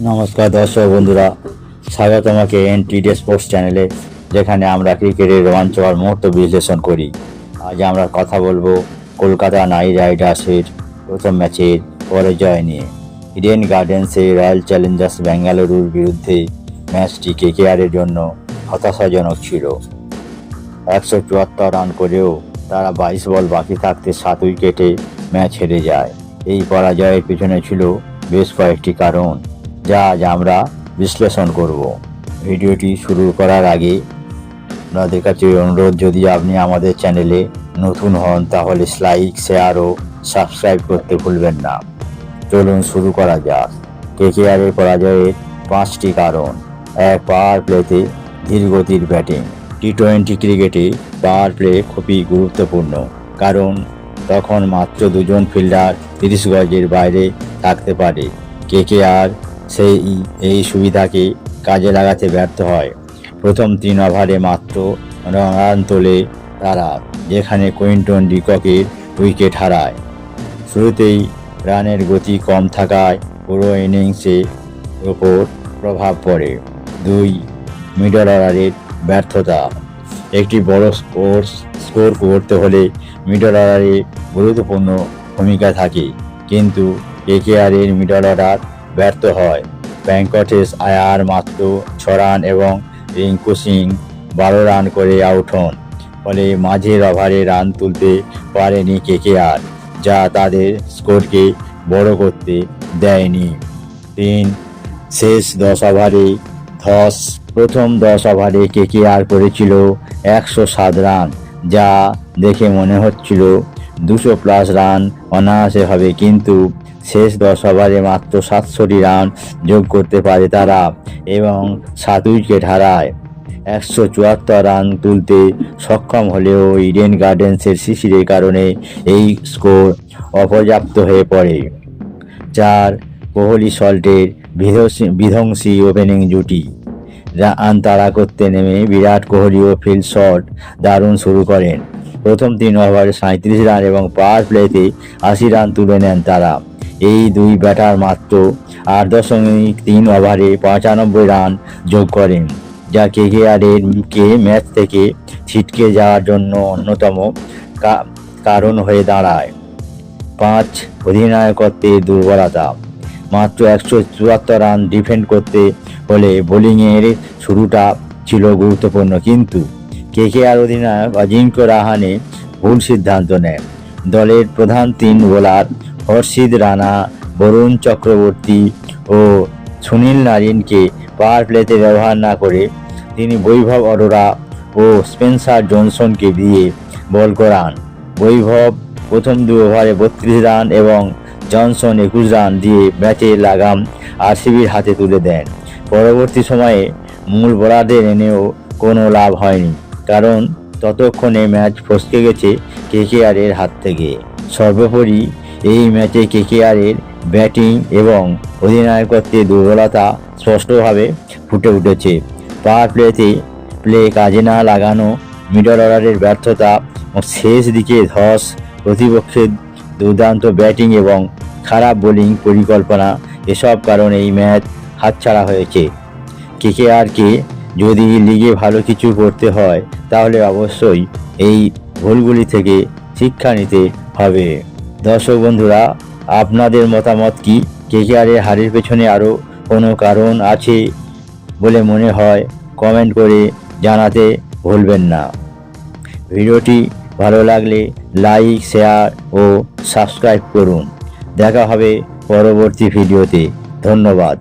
নমস্কার দর্শক বন্ধুরা, স্বাগত আমাকে এন টিডি স্পোর্টস চ্যানেলে যেখানে আমরা ক্রিকেটের রোমাঞ্চকর মুহূর্ত বিশ্লেষণ করি। আজ আমরা কথা বলব কলকাতা নাইট রাইডার্সের প্রথম ম্যাচের পরাজয় নিয়ে। ইডেন গার্ডেন্সে রয়্যাল চ্যালেঞ্জার্স বেঙ্গালুরুর বিরুদ্ধে ম্যাচটি কেকেআরের জন্য হতাশাজনক ছিল। একশো চুয়াত্তর রান করেও তারা বাইশ বল বাকি থাকতে সাত উইকেটে ম্যাচ হেরে যায়। এই পরাজয়ের পিছনে ছিল বেশ কয়েকটি কারণ। যা আজ আমরা বিশ্লেষণ করব। ভিডিওটি শুরু করার আগে আপনাদের কাছে অনুরোধ, যদি আপনি আমাদের চ্যানেলে নতুন হন, তাহলে লাইক, শেয়ার ও সাবস্ক্রাইব করতে ভুলবেন না। চলুন শুরু করা যাক। কেকেআরের পরাজয়ের পাঁচটি কারণ। এক, পাওয়ার প্লেতে ধীরগতির ব্যাটিং। টি টোয়েন্টি ক্রিকেটে পাওয়ার প্লে খুবই গুরুত্বপূর্ণ, কারণ তখন মাত্র দুজন ফিল্ডার তিরিশ গজের বাইরে থাকতে পারে। কেকেআর সেই এই সুবিধাকে কাজে লাগাতে ব্যর্থ হয়। প্রথম তিন ওভারে মাত্র রান তোলে তারা, যেখানে কুইন্টন ডিককের উইকেট হারায়। শুরুতেই রানের গতি কম থাকায় পুরো ইনিংসে ওপর প্রভাব পড়ে। দুই মিডল অর্ডারের ব্যর্থতা। একটি বড় স্কোর স্কোর করতে হলে মিডল অর্ডারে গুরুত্বপূর্ণ ভূমিকা থাকে। কিন্তু কেকেআরের মিডল অর্ডার ব্যর্থ হয়। ব্যাংকটেস আয়ার মাত্র ছ রান এবং রিঙ্কু সিং বারো রান করে আউট হন। ফলে মাঝের ওভারে রান তুলতে পারেনি কেকেআর, যা তাদের স্কোরকে বড় করতে দেয়নি। তিন শেষ দশ ওভারে, ধস প্রথম দশ ওভারে কেকেআর করেছিল একশো সাত রান, যা দেখে মনে হচ্ছিল দুশো প্লাস রান অনায়াসে হবে, কিন্তু শেষ দশ ওভারে মাত্র সাতষট্টি রান যোগ করতে পারে তারা এবং সাত উইকেট হারায়। একশো চুয়াত্তর রান তুলতে সক্ষম হলেও ইডেন গার্ডেন্সের শিশিরের কারণে এই স্কোর অপর্যাপ্ত হয়ে পড়ে। চার, কোহলি সল্টের বিধ্বংসী- ওপেনিং জুটি। রান তাড়া করতে নেমে বিরাট কোহলি ও ফিল্ড শট দারুণ শুরু করেন। প্রথম তিন ওভারে সাঁত্রিশ রান এবং পাওয়ার প্লেতে আশি রান তুলে নেন তারা। এই দুই ব্যাটার মাত্র আট দশমিক তিন ওভারে পঁচানব্বই রান যোগ করেন, যা কেকেআরের কে ম্যাচ থেকে ছিটকে যাওয়ার জন্য অন্যতম কারণ হয়ে দাঁড়ায়। পাঁচ অধিনায়কত্বের দুর্বলতা, মাত্র একশো চুয়াত্তর রান ডিফেন্ড করতে হলে বোলিংয়ের শুরুটা ছিল গুরুত্বপূর্ণ, কিন্তু কেকেআর অধিনায়ক অজিঙ্ক্য রাহানে ভুল সিদ্ধান্ত নেন। দলের প্রধান তিন বোলার হর্ষিদ রানা, বরুণ চক্রবর্তী ও সুনীল নারিনকে পাওয়ার প্লেতে ব্যবহার না করে তিনি বৈভব অরোরা ও স্পেন্সার জনসনকে দিয়ে বল করান। বৈভব প্রথম দু ওভারে বত্রিশ রান এবং জনসন একুশ রান দিয়ে ম্যাচে লাগাম আরসিবির হাতে তুলে দেন। পরবর্তী সময়ে মূল বোলারদের এনেও কোনো লাভ হয়নি, কারণ ততক্ষণে ম্যাচ ফসকে গেছে কেকেআরের হাত থেকে। সর্বোপরি এই ম্যাচে কেকেআরের ব্যাটিং এবং অধিনায়কত্বের দুর্বলতা স্পষ্টভাবে ফুটে উঠেছে। পাওয়ার প্লেতে প্লে কাজে না লাগানো মিডল অর্ডারের ব্যর্থতা শেষ দিকে ধস প্রতিপক্ষের দুর্দান্ত ব্যাটিং এবং খারাপ বোলিং পরিকল্পনা, এসব কারণে এই ম্যাচ হাতছাড়া হয়েছে। কেকেআরকে যদি লিগে ভালো কিছু করতে হয়, তাহলে অবশ্যই এই ভুলগুলি থেকে শিক্ষা নিতে হবে। দর্শক বন্ধুরা, আপনাদের মতামত কি? কেকেআরের হারের পেছনে আরও কোনো কারণ আছে বলে মনে হয় কমেন্ট করে জানাতে ভুলবেন না। ভিডিওটি ভালো লাগলে লাইক, শেয়ার ও সাবস্ক্রাইব করুন। দেখা হবে পরবর্তী ভিডিওতে। ধন্যবাদ।